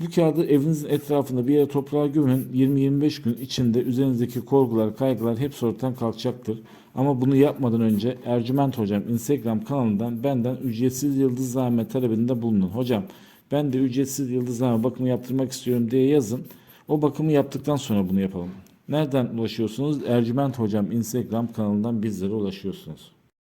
Bu kağıdı evinizin etrafında bir yere toprağa gömün. 20-25 gün içinde üzerinizdeki korkular, kaygılar hepsi ortadan kalkacaktır. Ama bunu yapmadan önce Ercüment Hocam Instagram kanalından benden ücretsiz yıldızlame talebinde bulunun. Hocam ben de ücretsiz yıldızlame bakımı yaptırmak istiyorum diye yazın. O bakımı yaptıktan sonra bunu yapalım. Nereden ulaşıyorsunuz? Ercüment Hocam Instagram kanalından bizlere ulaşıyorsunuz.